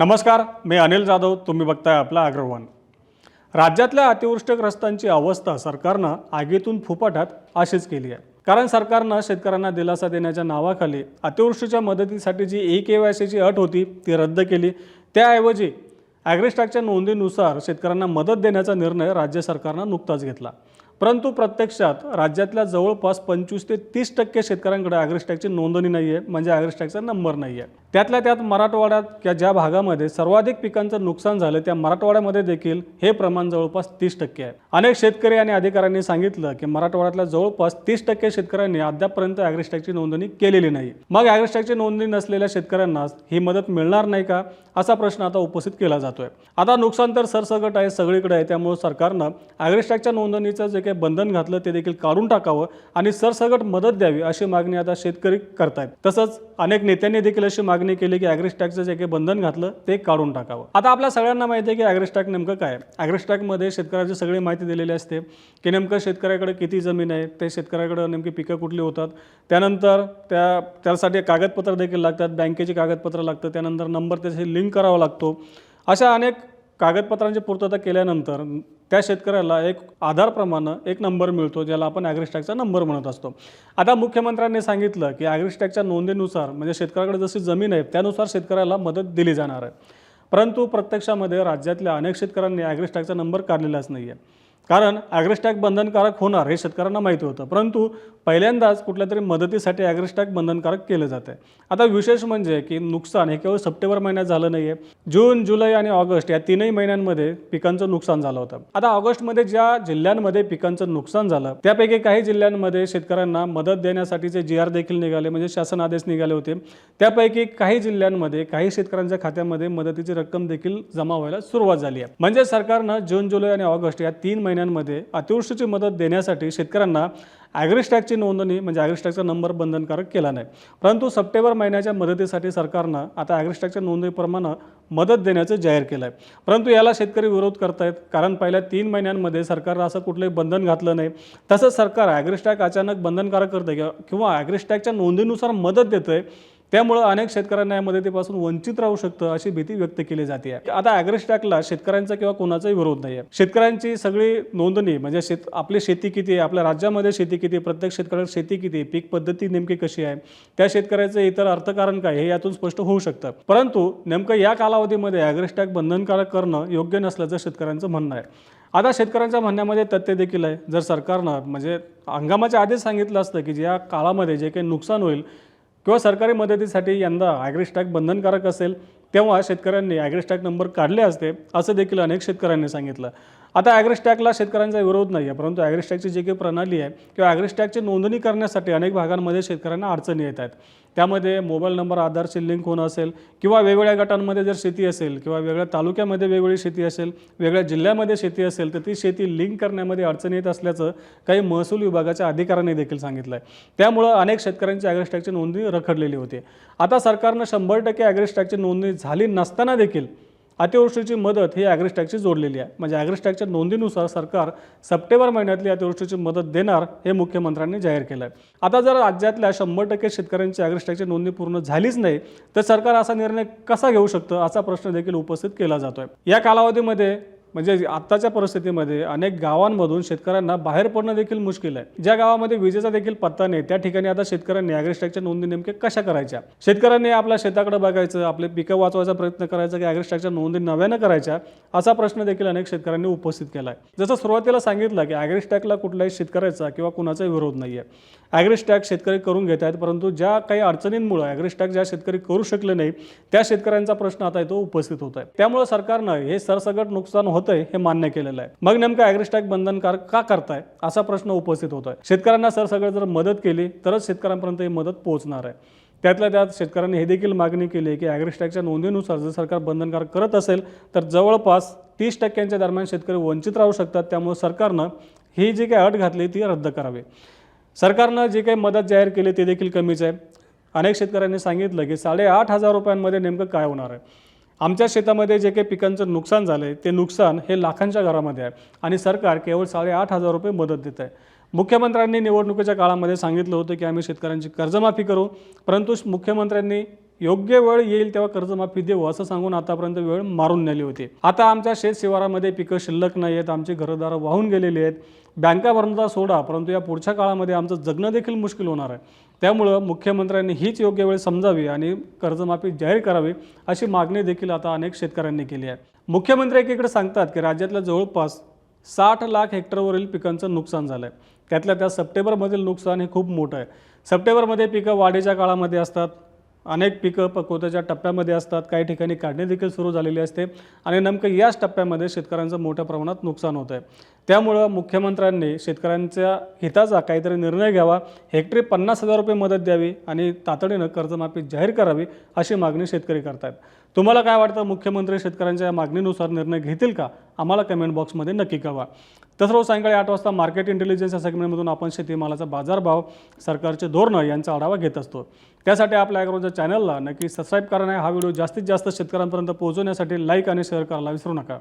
नमस्कार मी अनिल जाधव तुम्ही बघताय आपला अग्रवान. राज्यातल्या अतिवृष्टग्रस्तांची अवस्था सरकारनं आगीतून फुपाटात अशीच केली आहे. कारण सरकारनं शेतकऱ्यांना दिलासा देण्याच्या नावाखाली अतिवृष्टीच्या मदतीसाठी जी ए के वाय सीची अट होती ती रद्द केली. त्याऐवजी ॲग्रिस्टॅकच्या नोंदीनुसार शेतकऱ्यांना मदत देण्याचा निर्णय राज्य सरकारनं नुकताच घेतला. परंतु प्रत्यक्षात राज्यातल्या जवळपास पंचवीस ते तीस टक्के शेतकऱ्यांकडे ॲग्रिस्टॅकची नोंदणी नाही आहे म्हणजे ॲग्रिस्टॅकचा नंबर नाही आहे त्यातल्या त्यात मराठवाड्यात किंवा ज्या भागामध्ये सर्वाधिक पिकांचं नुकसान झालं त्या मराठवाड्यामध्ये देखील हे प्रमाण जवळपास तीस टक्के आहे. अनेक शेतकरी आणि अधिकाऱ्यांनी सांगितलं की मराठवाड्यातल्या जवळपास तीस टक्के शेतकऱ्यांनी अद्यापपर्यंत ॲग्रिस्टॅकची नोंदणी केलेली नाही. मग ॲग्रिस्टॅकची नोंदणी नसलेल्या शेतकऱ्यांना ही मदत मिळणार नाही का? असा प्रश्न आता उपस्थित केला जातोय. आता नुकसान तर सरसकट आहे सगळीकडे आहे त्यामुळे सरकारनं ॲग्रिस्टॅकच्या नोंदणीचं जे काही बंधन घातलं ते देखील काढून टाकावं आणि सरसकट मदत द्यावी अशी मागणी आता शेतकरी करतायत. तसंच अनेक नेत्यांनी देखील अशी मागणी केली की ॲग्रिस्टॅकचं जे काही बंधन घातलं ते काढून टाकावं. आता आपल्या सगळ्यांना माहिती आहे की ॲग्रिस्टॅक नेमकं काय आहे? शेतकऱ्याची सगळी माहिती दिलेली असते की नेमकं शेतकऱ्याकडे किती जमीन आहे ते शेतकऱ्याकडे नेमकी पिकं कुठली होतात त्यानंतर त्या त्यासाठी कागदपत्र देखील लागतात बँकेची कागदपत्र लागतं त्यानंतर नंबर त्याशी लिंक करावा लागतो. अशा अनेक कागदपत्रांची पूर्तता केल्यानंतर त्या शेतकऱ्याला एक आधारप्रमाणे एक नंबर मिळतो ज्याला आपण ॲग्रिस्टॅगचा नंबर म्हणत असतो. आता मुख्यमंत्र्यांनी सांगितलं की ॲग्रिस्टॅकच्या नोंदीनुसार म्हणजे शेतकऱ्याकडे जशी जमीन आहे त्यानुसार शेतकऱ्याला मदत दिली जाणार आहे. परंतु प्रत्यक्षामध्ये राज्यातल्या अनेक शेतकऱ्यांनी ॲग्रिस्टॅगचा नंबर काढलेलाच नाही आहे कारण ॲग्रिस्टॅग बंधनकारक होणार हे शेतकऱ्यांना माहिती होतं. परंतु पहिल्यांदाच कुठल्या तरी मदतीसाठी ॲग्रिस्टॅक बंधनकारक केलं जातं आहे. आता विशेष म्हणजे की नुकसान हे केवळ सप्टेंबर महिन्यात झालं नाही आहे जून जुलै आणि ऑगस्ट या तीनही महिन्यांमध्ये पिकांचं नुकसान झालं होतं. आता ऑगस्टमध्ये ज्या जिल्ह्यांमध्ये पिकांचं नुकसान झालं त्यापैकी काही जिल्ह्यांमध्ये शेतकऱ्यांना मदत देण्यासाठीचे जी आर देखील निघाले म्हणजे शासन आदेश निघाले होते. त्यापैकी काही जिल्ह्यांमध्ये काही शेतकऱ्यांच्या खात्यामध्ये मदतीची रक्कम देखील जमा व्हायला सुरुवात झाली आहे. म्हणजे सरकारनं जून जुलै आणि ऑगस्ट या तीन महिन्यांमध्ये अतिवृष्टीची मदत देण्यासाठी शेतकऱ्यांना ॲग्रिस्टॅकची नोंदणी म्हणजे ॲग्रिस्टॅकचा नंबर बंधनकारक केला नाही. परंतु सप्टेंबर महिन्याच्या मदतीसाठी सरकारनं आता ॲग्रिस्टॅकच्या नोंदणीप्रमाणे मदत देण्याचं जाहीर केलं आहे परंतु याला शेतकरी विरोध करतायत कारण पहिल्या तीन महिन्यांमध्ये सरकारनं असं कुठलंही बंधन घातलं नाही. तसंच सरकार ॲग्रिस्टॅक अचानक बंधनकारक करतं किंवा किंवा ॲग्रिस्टॅकच्या नोंदीनुसार मदत देतं आहे त्यामुळं अनेक शेतकऱ्यांना या मदतीपासून वंचित राहू शकतं अशी भीती व्यक्त केली जाते. आता ॲग्रिस्टॅकला शेतकऱ्यांचा किंवा कोणाचाही विरोध नाही आहे शेतकऱ्यांची सगळी नोंदणी म्हणजे शेत आपली शेती किती आहे आपल्या राज्यामध्ये शेती किती आहे, प्रत्येक शेतकऱ्याला शेती किती आहे, पीक पद्धती नेमकी कशी आहे त्या शेतकऱ्याचं इतर अर्थकारण काय हे यातून स्पष्ट होऊ शकतं. परंतु नेमकं या कालावधीमध्ये ॲग्रिस्टॅक बंधनकारक करणं योग्य नसल्याचं शेतकऱ्यांचं म्हणणं आहे. आता शेतकऱ्यांच्या म्हणण्यामध्ये तथ्य देखील आहे. जर सरकारनं म्हणजे हंगामाच्या आधीच सांगितलं असतं की ज्या काळामध्ये जे काही नुकसान होईल किंवा सरकारी मदतीसाठी यंदा ॲग्रिस्टॅक बंधनकारक असेल तेव्हा शेतकऱ्यांनी ॲग्रिस्टॅक नंबर काढले असते असं देखील अनेक शेतकऱ्यांनी सांगितलं. आता ॲग्रिस्टॅकला शेतकऱ्यांचा विरोध नाही आहे परंतु ॲग्रिस्टॅकची जी काही प्रणाली आहे किंवा ॲग्रिस्टॅकची नोंदणी करण्यासाठी अनेक भागांमध्ये शेतकऱ्यांना अडचणी येत आहेत त्यामध्ये मोबाईल नंबर आधारशी लिंक होणं असेल किंवा वेगवेगळ्या गटांमध्ये जर शेती असेल किंवा वेगळ्या तालुक्यामध्ये वेगवेगळी शेती असेल वेगळ्या जिल्ह्यामध्ये शेती असेल तर ती शेती लिंक करण्यामध्ये अडचणी येत असल्याचं काही महसूल विभागाच्या अधिकाऱ्यांनी देखील सांगितलं आहे त्यामुळं अनेक शेतकऱ्यांची ॲग्रिस्टॅकची नोंदणी रखडलेली होती. आता सरकारनं शंभर टक्के ॲग्रिस्टॅकची नोंदणी झाली नसताना देखील अतिवृष्टीची मदत ही ॲग्रिस्टॅकची जोडलेली आहे. म्हणजे ॲग्रिस्टॅकच्या नोंदीनुसार सरकार सप्टेंबर महिन्यातली अतिवृष्टीची मदत देणार हे मुख्यमंत्र्यांनी जाहीर केलं आहे आता जर राज्यातल्या शंभर टक्के शेतकऱ्यांची ॲग्रिस्टॅकची नोंदणी पूर्ण झालीच नाही तर सरकार असा निर्णय कसा घेऊ शकतं असा प्रश्न देखील उपस्थित केला जातोय. या कालावधीमध्ये म्हणजे आत्ताच्या परिस्थितीमध्ये अनेक गावांमधून शेतकऱ्यांना बाहेर पडणं देखील मुश्किल आहे. ज्या गावामध्ये विजेचा देखील पत्ता नाही त्या ठिकाणी आता शेतकऱ्यांनी ॲग्रिस्टॅकच्या नोंदी नेमके कशा करायच्या? शेतकऱ्यांनी आपल्या शेताकडे बघायचं आपले पिकं वाचवायचा प्रयत्न करायचा की ॲग्रिस्टॅकच्या नोंदी नव्यानं करायच्या असा प्रश्न देखील अनेक शेतकऱ्यांनी उपस्थित केला आहे जसं सुरुवातीला सांगितलं की ॲग्रिस्टॅकला कुठल्याही शेतकऱ्याचा किंवा कुणाचाही विरोध नाही आहे ॲग्रिस्टॅक शेतकरी करून घेत आहेत परंतु ज्या काही अडचणींमुळे ॲग्रिस्टॅक ज्या शेतकरी करू शकले नाही त्या शेतकऱ्यांचा प्रश्न आता इथं उपस्थित होत आहे त्यामुळे सरकारनं हे सरसगट नुकसान होतंय हे मान्य केलेलं आहे. मग नेमकं ॲग्रिस्टॅक बंधनकारक का करताय? असा प्रश्न उपस्थित होतोय. शेतकऱ्यांना सर सगळं जर मदत केली तरच शेतकऱ्यांपर्यंत ही मदत पोहोचणार आहे. त्यातल्या त्यात शेतकऱ्यांनी हे देखील मागणी केली की ॲग्रिस्टॅकच्या नोंदीनुसार जर सरकार बंधनकारक करत असेल तर जवळपास तीस टक्क्यांच्या दरम्यान शेतकरी वंचित राहू शकतात. त्यामुळे सरकारनं ही जी काही अट घातली ती रद्द करावी. सरकारनं जी काही मदत जाहीर केली ते देखील कमीच आहे. अनेक शेतकऱ्यांनी सांगितलं की साडेआठ हजार रुपयांमध्ये नेमकं काय होणार आहे? आमच्या शेतामध्ये जे काही पिकांचं नुकसान झालं आहे ते नुकसान हे लाखांच्या घरामध्ये आहे. आणि सरकार केवळ साडेआठ हजार रुपये मदत देत आहे. मुख्यमंत्र्यांनी निवडणुकीच्या काळामध्ये सांगितलं होतं की आम्ही शेतकऱ्यांची कर्जमाफी करू. परंतु मुख्यमंत्र्यांनी योग्य वेळ येईल तेव्हा कर्जमाफी देऊ असं सांगून आतापर्यंत वेळ मारून नेली होती. आता आमच्या शेत शिवारामध्ये पिकं शिल्लक नाही आहेत आमची घरदारं वाहून गेलेली आहेत. बँका भरणता सोडा परंतु या पुढच्या काळामध्ये आमचं जगणं देखील मुश्किल होणार आहे. त्यामुळं मुख्यमंत्र्यांनी हीच योग्य वेळ समजावी आणि कर्जमाफी जाहीर करावी अशी मागणी देखील आता अनेक शेतकऱ्यांनी केली आहे. मुख्यमंत्री एकीकडे सांगतात की राज्यातल्या जवळपास साठ लाख हेक्टरवरील पिकांचं नुकसान झालं आहे त्यातल्या त्या सप्टेंबरमधील नुकसान हे खूप मोठं आहे. सप्टेंबरमध्ये पिकं वाढीच्या काळामध्ये असतात. अनेक पिकं पकवताच्या टप्प्यामध्ये असतात. काही ठिकाणी काढणी देखील सुरू झालेली असते आणि नेमकं याच टप्प्यामध्ये शेतकऱ्यांचं मोठ्या प्रमाणात नुकसान होतं आहे. त्यामुळं मुख्यमंत्र्यांनी शेतकऱ्यांच्या हिताचा काहीतरी निर्णय घ्यावा हेक्टरी पन्नास हजार रुपये मदत द्यावी आणि तातडीनं कर्जमाफी जाहीर करावी अशी मागणी शेतकरी करतात तुम्हाला काय वाटतं? मुख्यमंत्री शेतकऱ्यांच्या या मागणीनुसार निर्णय घेतील का? आम्हाला कमेंट बॉक्समध्ये नक्की कळवा. तसं रोज सायंकाळी आठ वाजता मार्केट इंटेलिजन्स या सेगमेंटमधून आपण शेतीमालाचा बाजारभाव सरकारचे धोरणं यांचा आढावा घेत असतो. त्यासाठी आपल्या ॲग्रोच्या चॅनलला नक्की सबस्क्राईब करा आणि हा व्हिडिओ जास्तीत जास्त शेतकऱ्यांपर्यंत पोहोचवण्यासाठी लाईक आणि शेअर करायला विसरू नका.